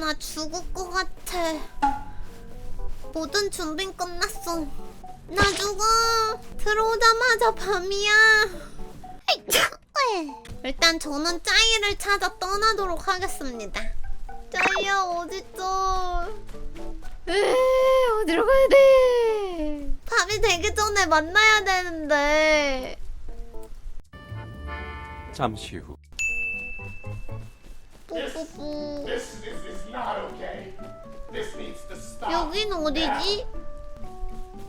나 죽을 것 같아. 모든 준비 끝났어. 나 죽어. 들어오자마자 밤이야. 일단 저는 짜이를 찾아 떠나도록 하겠습니다. 짜이야 어딨어? 에 어디로 가야 돼? 밤이 되기 전에 만나야 되는데. 잠시 후 뿌뿌뿌. 여긴 어디지?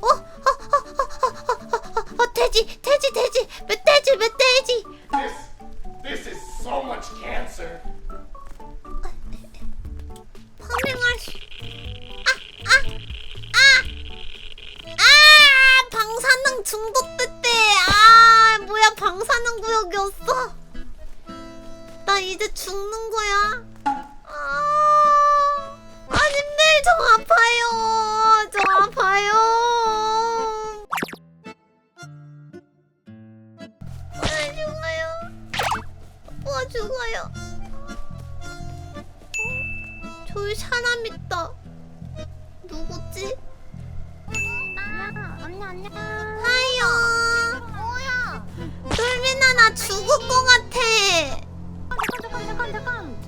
어? 어? 어? 어? 어? 어? 어? 돼지! 돼지! 돼지! 멧돼지! 멧돼지! This, this is so much cancer. 파밍할 수... 아! 아! 아! 아! 방사능 중독됐대! 아! 뭐야 방사능 구역이었어? 나 이제 죽는 거야? 저기 사람 있다. 누구지? 나 언니 안녕. 하여. 뭐야? 돌민아 나 죽을 것 같아. 잠깐 잠깐 잠깐 잠깐.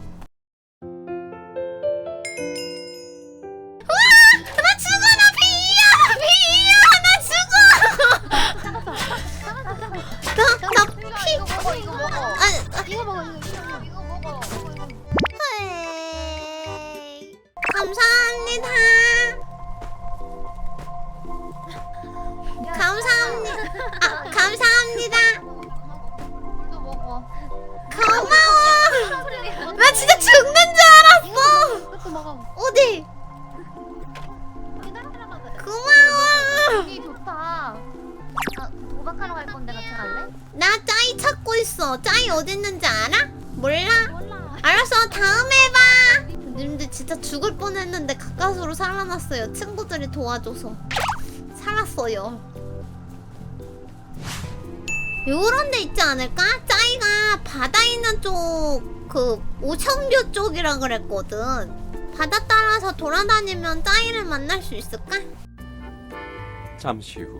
있어. 짜이 어디 있는지 알아? 몰라? 몰라. 알았어. 다음에 봐. 님들 진짜 죽을 뻔했는데 가까스로 살아났어요. 친구들이 도와줘서 살았어요. 요런 데 있지 않을까? 짜이가 바다 있는 쪽 그 오천뷰 쪽이라 그랬거든. 바다 따라서 돌아다니면 짜이를 만날 수 있을까? 잠시 후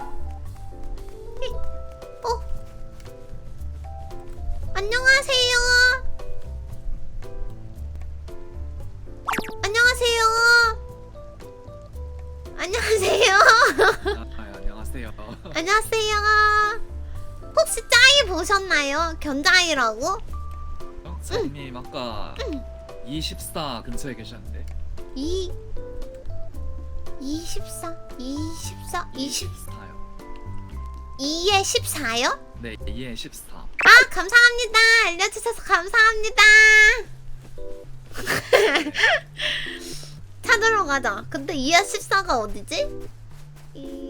안녕하세요. 안녕하세요. 안녕하세요. 아, 안녕하세요. 안녕하세요. 혹시 짜이 보셨나요? 견자이라고? 어? 선생님 아까 24 근처에 계셨는데. 2 24 24 20 24요. 2에 14요? 네, 2에 14. 아 감사합니다. 알려주셔서 감사합니다. 찾으러 가자. 근데 2와 14가 어디지? 이...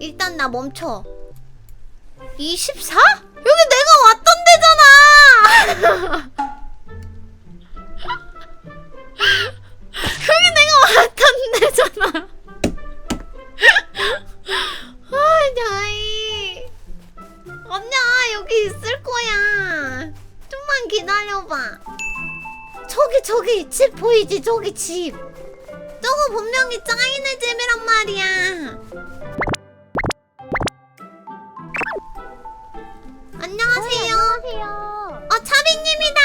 일단 나 멈춰. 24? 여기 내가 왔던 데잖아 보이지? 저기 집. 저거 분명히 짜이네 집이란 말이야. 안녕하세요. 안녕하세요. 어, 차비님이다.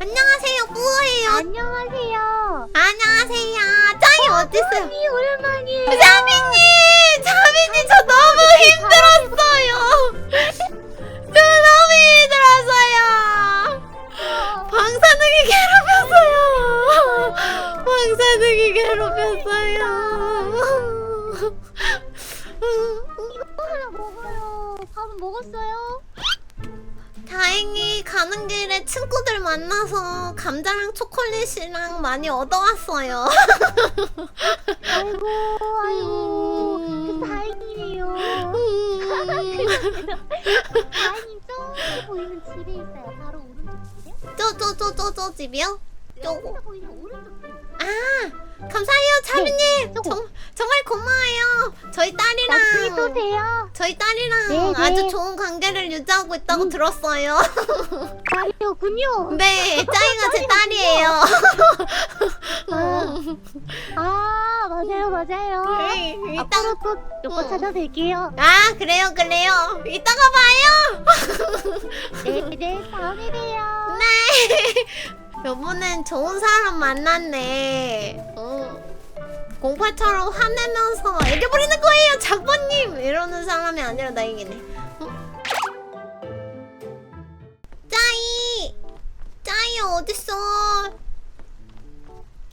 안녕하세요. 뭐해요? 안녕하세요. 안녕하세요. 짜이 어딨어요? 언니 오랜만이에요. 자비님! 자비님 오랜만에 친구들 만나서 감자랑 초콜릿이랑 많이 얻어왔어요. 아이고 아이고 음. 그 다행이네요. 다행히 저기 보이는 집에 있어요. 바로 오른쪽 집에. 저저 저 저 저 집이요? 저거. 저기서 보이는 오른쪽 집. 아 감사해요 차비님. 저거. 정, 정말 고마워요. 저희 딸이랑 돼요. 저희 딸이랑 네, 네. 아주 좋은 관계를 유지하고 있다고 들었어요. 딸이었군요. 네, 짜이가 제 딸이에요. 아, 아 맞아요 맞아요. 네, 이따가 앞으로 또 요거 응. 찾아뵐게요. 아 그래요 그래요. 이따가 봐요. 네 네 다음에 봬요. 네. 여보는 좋은 사람 만났네. 어. 공파처럼 화내면서 애교 부리는 거예요, 장모님! 이러는 사람이 아니라 다행이네. 어? 짜이! 짜이 어딨어?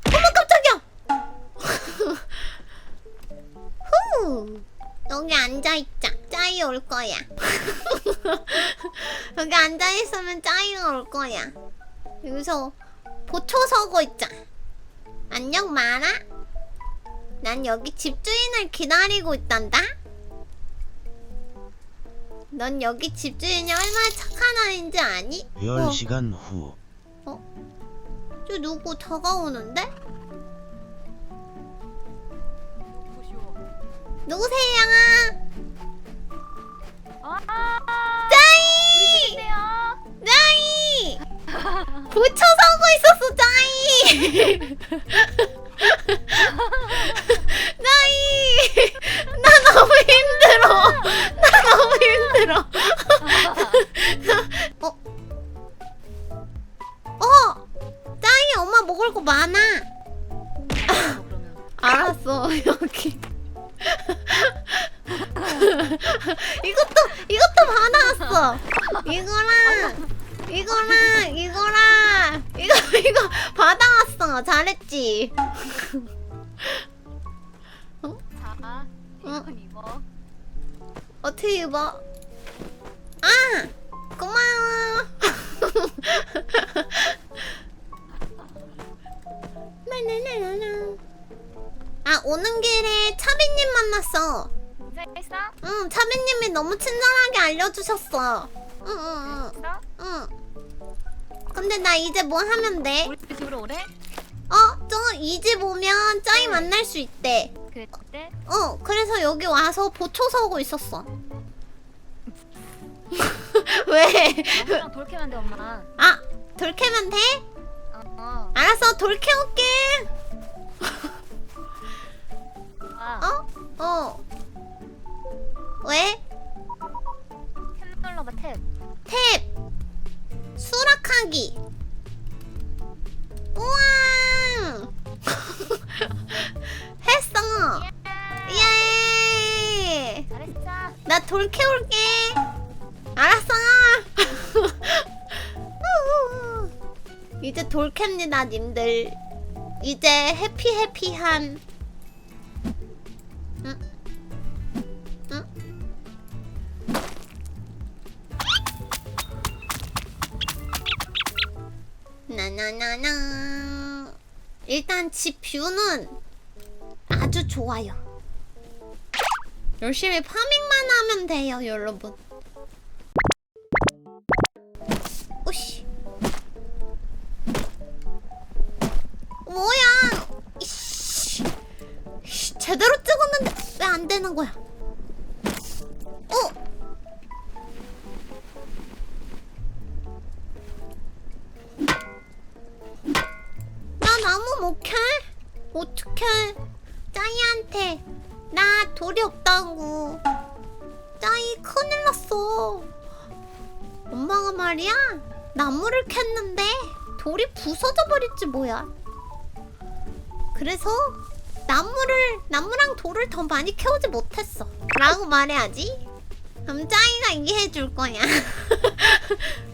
어머 깜짝이야! 후! 여기 앉아있자. 짜이 올 거야. 여기 앉아있으면 짜이가 올 거야. 여기서 보초 서고 있자. 안녕 마라. 난 여기 집주인을 기다리고 있단다. 넌 여기 집주인이 얼마나 착한 아이인지 아니? 어, 10시간 후 저 누구 다가오는데? 누구세요? 아, 짜이! 짜이! 보초 서고 있었어! 짜이! 이거랑, 이거랑 이거랑. 이거 이거 받아왔어. 잘했지? 자, 응. 이건 입어. 어떻게 입어. 아! 고마워. 나나나나나. 아 오는 길에 차비님 만났어? 응 차비님이 너무 친절하게 알려주셨어 응응응? 응. 근데 나 이제 뭐 하면 돼? 우리 집으로 오래? 어, 저 이집 오면 짜이 만날 수 있대. 그때 어, 그래서 여기 와서 보초 서고 있었어. 왜? 엄마랑 돌캐면 돼 엄마. 아, 돌캐면 돼? 어. 어. 알았어, 돌캐 올게. 아, 어? 어. 왜? 수락하기. 우와. 했어. 예. 잘했어. 나 돌 캐올게. 알았어. 이제 돌 캡니다, 님들. 이제 해피 해피한. 일단 집 뷰는 아주 좋아요. 열심히 파밍만 하면 돼요, 여러분. 오씨. 뭐야? 이씨. 제대로 찍었는데 왜 안 되는 거야? 돌이 없다고. 짜이 큰일 났어. 엄마가 말이야 나무를 캤는데 돌이 부서져 버렸지 뭐야. 그래서 나무를 나무랑 돌을 더 많이 캐오지 못했어. 라고 말해야지. 그럼 짜이가 이해해 줄 거야.